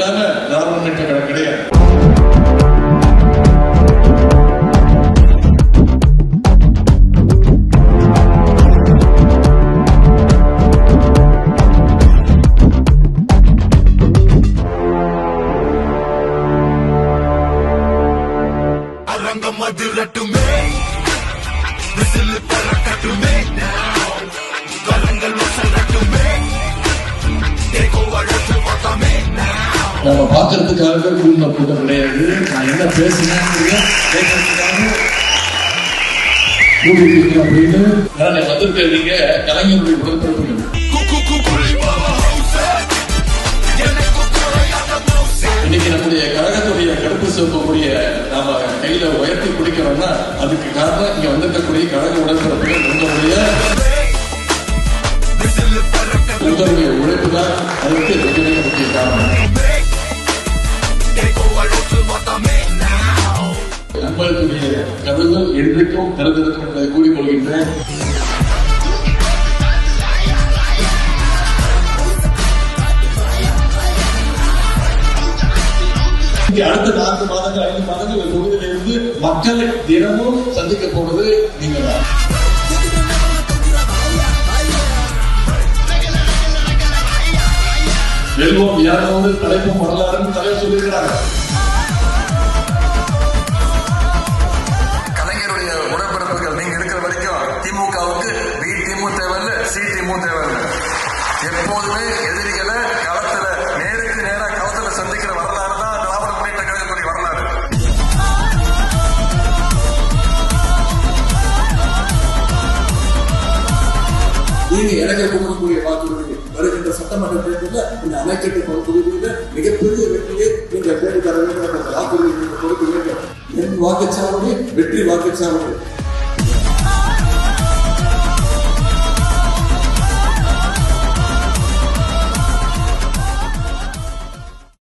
இல்லாம திராவிட முன்னேற்ற கழகம் கிடையாது. அரங்கம் அதிரட்டுமே விசில் பறக்கட்டுமே நம்ம பார்க்கறதுக்காக கூடின கூட்டம் கிடையாது. நான் என்ன பேசுனேங்கிறத கேட்கறதுக்காக கூடியிருக்கீங்க அப்படின்னு வந்திருக்க நீங்க கலைஞருடைய உடன்பிறப்புகள் இன்னைக்கு நம்முடைய கழகத்துடைய கருப்பு சிவப்பு நாம கையில உயர்த்தி குடிக்கிறோம்னா அதுக்கு காரணம் இங்க வந்திருக்கக்கூடிய கழக உடன்பிறப்புகள் உங்களுடைய உங்களுடைய உழைப்பு தான். அதுக்கு மிக மிக முக்கிய உங்களுடைய கதவுகள் என்றைக்கும் திறந்திருக்கும் என்பதை கூறிக்கொள்கின்றேன் இங்க அடுத்த நான்கு மாதங்கள் ஐந்து மாதங்கள் இந்த தொகுதியிலிருந்து மக்களை தினமும் சந்திக்க போவது நீங்க தான். வெல்வோம் யாரோடு தலைப்பும் வரலாறுன்னு தலைவர் சொல்லியிருக்கிறாங்க எப்போதுமே எதிரிகளை களத்துல நேருக்கு நேரா களத்துல சந்திக்கிற வரலாறு தான் திராவிட முன்னேற்ற கழகத்துடைய வரலாறு. நீங்க எனக்கு கொடுக்கக்கூடிய வாக்குறுதி வருகின்ற சட்டமன்ற தேர்தலில் இந்த அணைக்கட்டு பகுதியில் மிகப்பெரிய வெற்றியை நீங்கள் தேடி தர வேண்டும் என்ற வாக்குறுதி நீங்க கொடுக்க வேண்டும். என் வாக்குச்சாவடி வெற்றி வாக்குச்சாவடி.